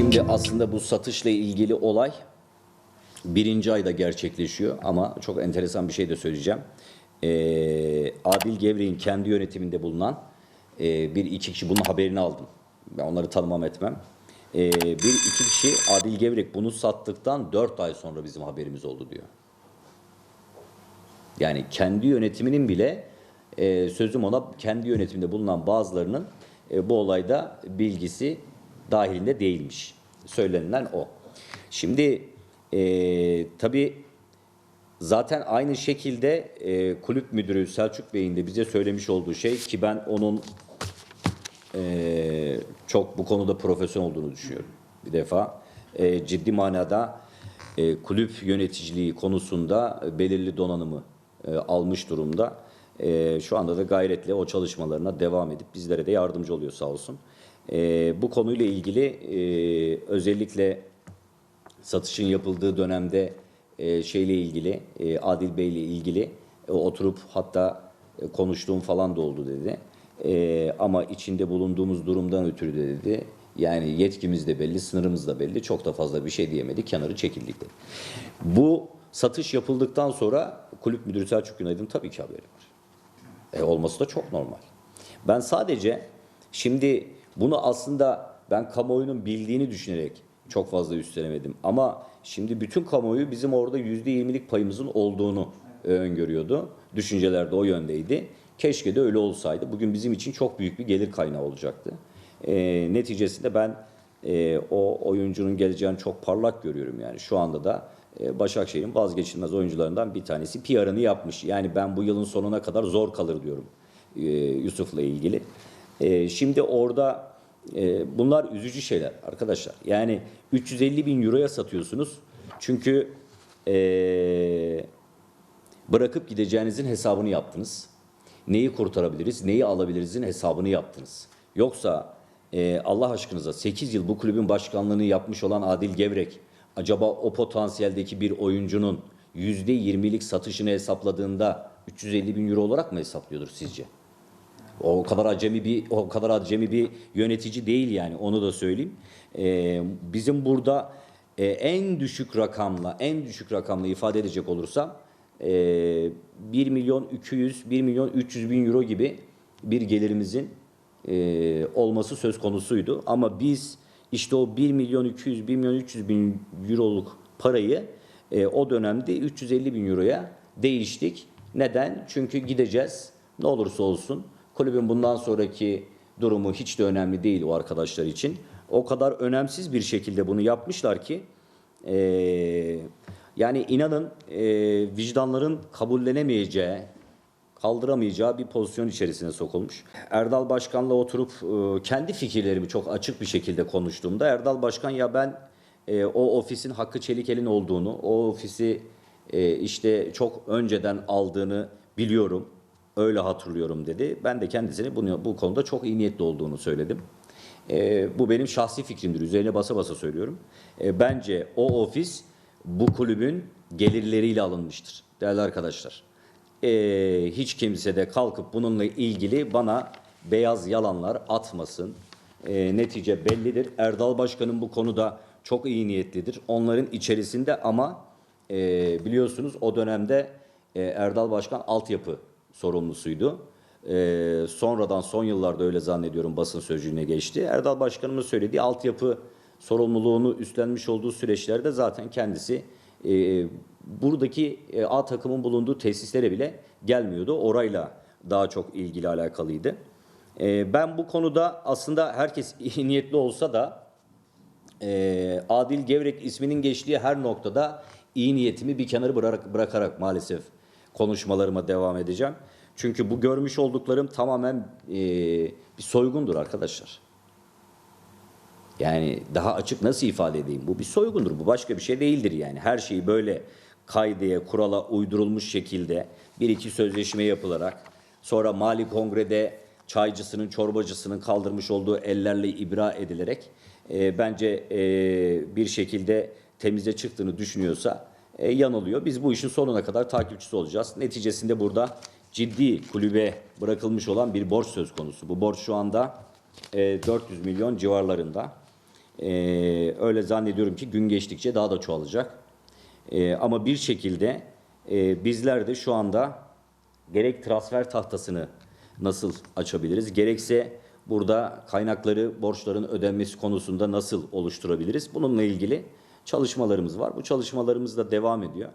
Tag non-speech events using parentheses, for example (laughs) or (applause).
Şimdi aslında bu satışla ilgili olay birinci ayda gerçekleşiyor ama çok enteresan bir şey de söyleyeceğim. Ee, Adil Gevrek'in kendi yönetiminde bulunan e, bir iki kişi bunun haberini aldım. Ben onları tanımam etmem. Ee, bir iki kişi Adil Gevrek bunu sattıktan dört ay sonra bizim haberimiz oldu diyor. Yani kendi yönetiminin bile e, sözüm ona kendi yönetiminde bulunan bazılarının e, bu olayda bilgisi dahilinde değilmiş. Söylenilen o. Şimdi e, tabii zaten aynı şekilde e, kulüp müdürü Selçuk Bey'in de bize söylemiş olduğu şey ki ben onun e, çok bu konuda profesyonel olduğunu düşünüyorum. Bir defa e, ciddi manada e, kulüp yöneticiliği konusunda belirli donanımı e, almış durumda. E, şu anda da gayretle o çalışmalarına devam edip bizlere de yardımcı oluyor sağ olsun. E, bu konuyla ilgili e, özellikle satışın yapıldığı dönemde e, şeyle ilgili, e, Adil Bey'le ilgili e, oturup hatta e, konuştuğum falan da oldu dedi. E, ama içinde bulunduğumuz durumdan ötürü de dedi. Yani yetkimiz de belli, sınırımız da belli. Çok da fazla bir şey diyemedik, kenarı çekildik dedi. Bu satış yapıldıktan sonra kulüp müdürü Selçuk Günaydın tabii ki haberi var. E, olması da çok normal. Ben sadece şimdi bunu aslında ben kamuoyunun bildiğini düşünerek çok fazla üstelemedim. Ama şimdi bütün kamuoyu bizim orada yüzde yirmilik payımızın olduğunu e, öngörüyordu. Düşünceler de o yöndeydi. Keşke de öyle olsaydı. Bugün bizim için çok büyük bir gelir kaynağı olacaktı. E, neticesinde ben e, o oyuncunun geleceğini çok parlak görüyorum yani. Şu anda da e, Başakşehir'in vazgeçilmez oyuncularından bir tanesi PR'ını yapmış. Yani ben bu yılın sonuna kadar zor kalır diyorum e, Yusuf'la ilgili. E, şimdi orada e, bunlar üzücü şeyler arkadaşlar. Yani 350 bin euroya satıyorsunuz. Çünkü e, bırakıp gideceğinizin hesabını yaptınız. Neyi kurtarabiliriz, neyi alabilirizin hesabını yaptınız. Yoksa e, Allah aşkınıza 8 yıl bu kulübün başkanlığını yapmış olan Adil Gevrek acaba o potansiyeldeki bir oyuncunun %20'lik satışını hesapladığında 350 bin euro olarak mı hesaplıyordur sizce? O kadar acemi bir o kadar acemi bir yönetici değil yani onu da söyleyeyim. Ee, bizim burada e, en düşük rakamla en düşük rakamla ifade edecek olursam e, 1 milyon 200 1 milyon 300 bin euro gibi bir gelirimizin e, olması söz konusuydu. Ama biz işte o 1 milyon 200 1 milyon 300 bin euroluk parayı e, o dönemde 350 bin euroya değiştik. Neden? Çünkü gideceğiz. Ne olursa olsun kulübün bundan sonraki durumu hiç de önemli değil o arkadaşlar için. O kadar önemsiz bir şekilde bunu yapmışlar ki e, yani inanın e, vicdanların kabullenemeyeceği, kaldıramayacağı bir pozisyon içerisine sokulmuş. Erdal Başkan'la oturup e, kendi fikirlerimi çok açık bir şekilde konuştuğumda Erdal Başkan ya ben e, o ofisin Hakkı Çelikel'in olduğunu, o ofisi e, işte çok önceden aldığını biliyorum. Öyle hatırlıyorum dedi. Ben de kendisine bunu, bu konuda çok iyi niyetli olduğunu söyledim. E, bu benim şahsi fikrimdir. Üzerine basa basa söylüyorum. E, bence o ofis bu kulübün gelirleriyle alınmıştır. Değerli arkadaşlar. E, hiç kimse de kalkıp bununla ilgili bana beyaz yalanlar atmasın. E, netice bellidir. Erdal Başkan'ın bu konuda çok iyi niyetlidir. Onların içerisinde ama e, biliyorsunuz o dönemde e, Erdal Başkan altyapı sorumlusuydu. E, sonradan son yıllarda öyle zannediyorum basın sözcüğüne geçti. Erdal Başkanımın söylediği altyapı sorumluluğunu üstlenmiş olduğu süreçlerde zaten kendisi e, buradaki e, A takımın bulunduğu tesislere bile gelmiyordu. Orayla daha çok ilgili alakalıydı. E, ben bu konuda aslında herkes (laughs) iyi niyetli olsa da e, Adil Gevrek isminin geçtiği her noktada iyi niyetimi bir kenara bırak, bırakarak maalesef konuşmalarıma devam edeceğim. Çünkü bu görmüş olduklarım tamamen e, bir soygundur arkadaşlar. Yani daha açık nasıl ifade edeyim? Bu bir soygundur. Bu başka bir şey değildir yani. Her şeyi böyle kaydeye, kurala uydurulmuş şekilde bir iki sözleşme yapılarak sonra Mali Kongre'de çaycısının, çorbacısının kaldırmış olduğu ellerle ibra edilerek e, bence e, bir şekilde temize çıktığını düşünüyorsa e, yanılıyor. Biz bu işin sonuna kadar takipçisi olacağız. Neticesinde burada ciddi kulübe bırakılmış olan bir borç söz konusu. Bu borç şu anda e, 400 milyon civarlarında. Ee, öyle zannediyorum ki gün geçtikçe daha da çoğalacak. Ee, ama bir şekilde e, bizler de şu anda gerek transfer tahtasını nasıl açabiliriz, gerekse burada kaynakları, borçların ödenmesi konusunda nasıl oluşturabiliriz? Bununla ilgili çalışmalarımız var. Bu çalışmalarımız da devam ediyor.